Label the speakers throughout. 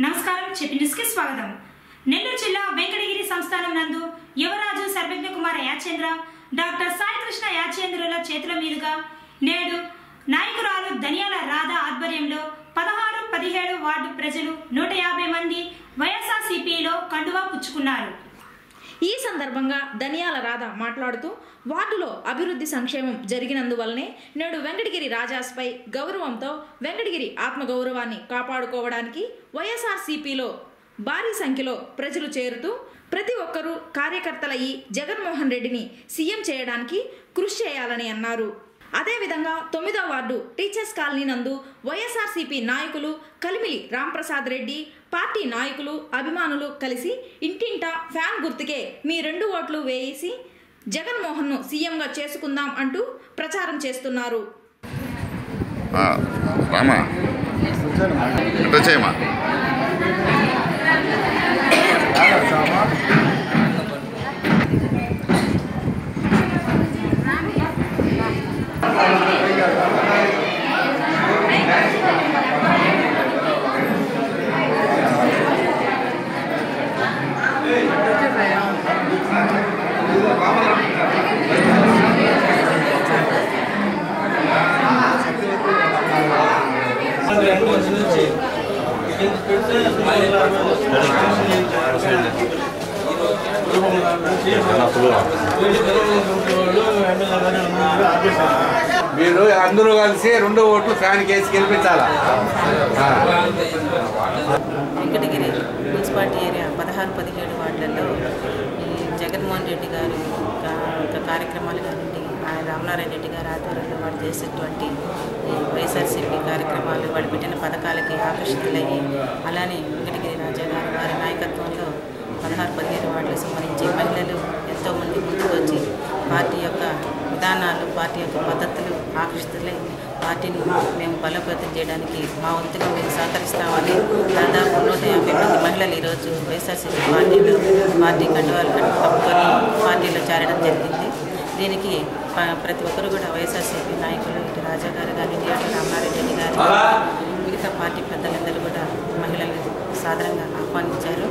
Speaker 1: నమస్కారం చెప్పి న్యూస్కి స్వాగతం. నెల్లూరు జిల్లా వెంకటగిరి సంస్థానం నందు యువరాజు సర్వజ్ఞ కుమార్ యాచేంద్ర డాక్టర్ సాయికృష్ణ యాచేంద్రుల చేతుల మీదుగా నేడు నాయకురాలు ధనియాల రాధ ఆధ్వర్యంలో పదహారు పదిహేడు వార్డు ప్రజలు నూట యాభై మంది వైఎస్ఆర్సీపీలో కండువా పుచ్చుకున్నారు.
Speaker 2: ఈ సందర్భంగా ధనియాల రాధ మాట్లాడుతూ వార్డులో అభివృద్ధి సంక్షేమం జరిగినందువల్లనే నేడు వెంకటగిరి రాజాస్పై గౌరవంతో వెంకటగిరి ఆత్మగౌరవాన్ని కాపాడుకోవడానికి వైఎస్ఆర్సీపీలో భారీ సంఖ్యలో ప్రజలు చేరుతూ ప్రతి ఒక్కరూ కార్యకర్తలయ్యి జగన్మోహన్ రెడ్డిని సీఎం చేయడానికి కృషి చేయాలని అన్నారు. అదేవిధంగా తొమ్మిదో వార్డు టీచర్స్ కాలనీ నందు వైఎస్ఆర్సీపీ నాయకులు కలిమిలి రాంప్రసాద్ రెడ్డి పార్టీ నాయకులు అభిమానులు కలిసి ఇంటింటా ఫ్యాన్ గుర్తుకే మీ రెండు ఓట్లు వేసి జగన్మోహన్ను సీఎంగా చేసుకుందాం అంటూ ప్రచారం చేస్తున్నారు.
Speaker 3: రామా? చేయమా
Speaker 4: మీరు అందరూ కలిసి రెండో ఓట్లు ఫ్యాన్ కేసు గెలిపించాలా?
Speaker 5: వెంకటగిరి మున్సిపాలిటీ ఏరియా పదహారు పదిహేడు వార్డులలో ఈ జగన్మోహన్ రెడ్డి గారు కార్యక్రమాలు కానీ రామనారాయణ రెడ్డి గారు ఆధ్వర్యంలో వాడు చేసేటువంటి వైఎస్ఆర్సీపీ కార్యక్రమాలు వాడు పెట్టిన పథకాలకి ఆకర్షితులయ్యి అలానే వెంకటగిరి రాజా గారు వారి నాయకత్వంలో పదహారు పదిహేను వార్డులకు సంబంధించి మహిళలు ఎంతోమంది ముందుకు వచ్చి పార్టీ యొక్క విధానాలు పార్టీ యొక్క పద్ధతులు ఆకర్షితులై పార్టీని మేము బలోపేతం చేయడానికి మా వంతుగా మేము సహకరిస్తామని దాదాపు నూట యాభై మంది మహిళలు ఈరోజు వైఎస్ఆర్సీపీ పార్టీలో పార్టీ కండువాలు కట్టుకొని పార్టీలో చేరడం జరిగింది. దీనికి ప్రతి ఒక్కరు కూడా వైఎస్ఆర్సీపీ నాయకులు ఇటు రాజా గారు కానీ అటు రామారెడ్డి రెడ్డి గారు మిగతా పార్టీ పెద్దలందరూ కూడా మహిళలు సాధారణంగా ఆహ్వానించారు.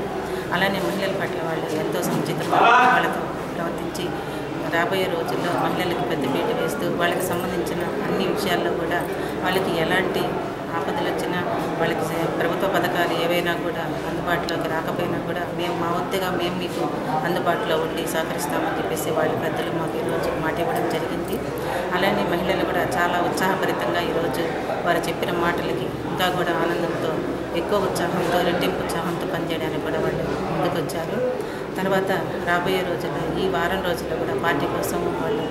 Speaker 5: అలానే మహిళల పట్ల వాళ్ళు ఎంతో సముచితంగా వాళ్ళతో ప్రవర్తించి రాబోయే రోజుల్లో మహిళలకు పెద్దపీట వేస్తూ వాళ్ళకి సంబంధించిన అన్ని విషయాల్లో కూడా వాళ్ళకి ఎలాంటి ఆపదలు వచ్చినా వాళ్ళకి ప్రభుత్వ పథకాలు ఏవైనా కూడా అందుబాటులోకి రాకపోయినా కూడా మేము మా వంతుగా మేము మీకు అందుబాటులో ఉండి సహకరిస్తామని చెప్పేసి వాళ్ళ పెద్దలు మాకు ఈరోజు మాట ఇవ్వడం జరిగింది. అలానే మహిళలు కూడా చాలా ఉత్సాహభరితంగా ఈరోజు వారు చెప్పిన మాటలకి ఇంకా కూడా ఆనందంతో ఎక్కువ ఉత్సాహంతో రెట్టింపు ఉత్సాహంతో పనిచేయడానికి కూడా వాళ్ళు ముందుకొచ్చారు. తర్వాత రాబోయే రోజుల్లో ఈ వారం రోజుల్లో కూడా పార్టీ కోసం వాళ్ళు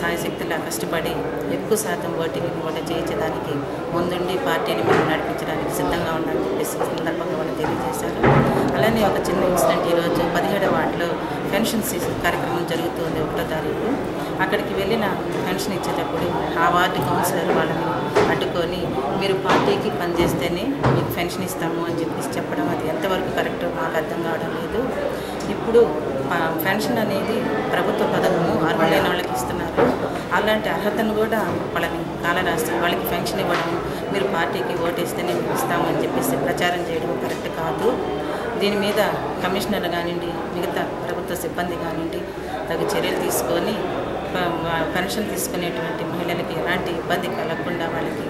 Speaker 5: సాయశక్తిలా కష్టపడి ఎక్కువ శాతం ఓటింగ్ కూడా చేయించడానికి ముందుండి పార్టీని మేము నడిపించడానికి సిద్ధంగా ఉన్నామని చెప్పేసి సందర్భంగా వాళ్ళు తెలియజేశారు. అలానే ఒక చిన్న ఇన్సిడెంట్ ఈరోజు పదిహేడవ వార్డులో పెన్షన్ కార్యక్రమం జరుగుతుంది ఒకటో తారీఖు. అక్కడికి వెళ్ళిన పెన్షన్ ఇచ్చేటప్పుడు ఆ వార్డు కౌన్సిలర్ వాళ్ళని అడ్డుకొని మీరు పార్టీకి పనిచేస్తేనే మీకు పెన్షన్ ఇస్తాము అని చెప్పేసి చెప్పడం అది ఎంతవరకు కరెక్ట్ మాకు అర్థం కావడం లేదు. ఇప్పుడు పెన్షన్ అనేది ప్రభుత్వ పథకము అర్హులైన వాళ్ళకి ఇస్తున్నారు. అలాంటి అర్హతను కూడా వాళ్ళని కాలరాస్తే వాళ్ళకి పెన్షన్ ఇవ్వడం మీరు పార్టీకి ఓటేస్తేనే ఇస్తామని చెప్పేసి ప్రచారం చేయడం కరెక్ట్ కాదు. దీని మీద కమిషనర్ కానివ్వండి మిగతా ప్రభుత్వ సిబ్బంది కానివ్వండి తగు చర్యలు తీసుకొని పెన్షన్ తీసుకునేటువంటి మహిళలకి ఎలాంటి ఇబ్బంది కలగకుండా వాళ్ళకి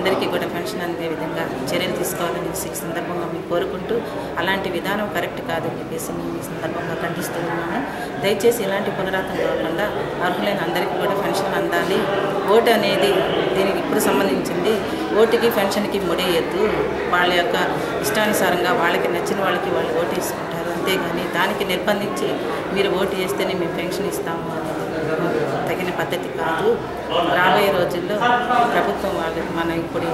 Speaker 5: అందరికీ కూడా పెన్షన్ అందే విధంగా చర్యలు తీసుకోవాలని సందర్భంగా మేము కోరుకుంటూ అలాంటి విధానం కరెక్ట్ కాదని చెప్పేసి మేము ఈ సందర్భంగా ఖండిస్తూ ఉన్నాము దయచేసి ఇలాంటి పునరాతం కాకుండా అర్హులైన అందరికీ కూడా పెన్షన్ అందాలి. ఓటు అనేది దీనికి ఇప్పుడు సంబంధించింది. ఓటుకి పెన్షన్కి ముడేయద్దు. వాళ్ళ యొక్క ఇష్టానుసారంగా వాళ్ళకి నచ్చిన వాళ్ళకి వాళ్ళు ఓటు వేసుకుంటారు. అంతేగాని దానికి నిర్బంధించి మీరు ఓటు వేస్తేనే మేము పెన్షన్ ఇస్తాము అనేది తగిన పద్ధతి కాదు. రాబోయే రోజుల్లో ప్రభుత్వం వాళ్ళు మన ఇప్పుడు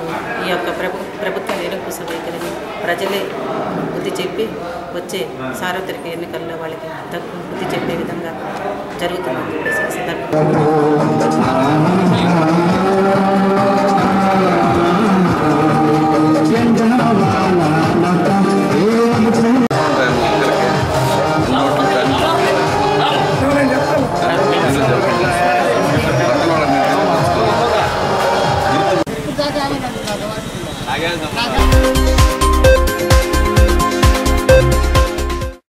Speaker 5: ఈ యొక్క ప్రభు ప్రభుత్వం నిరంకుశ వైఖరిని ప్రజలే బుద్ధి చెప్పి వచ్చే సార్వత్రిక ఎన్నికల్లో వాళ్ళకి తగ్గు బుద్ధి చెప్పే విధంగా జరుగుతుందని చెప్పేసి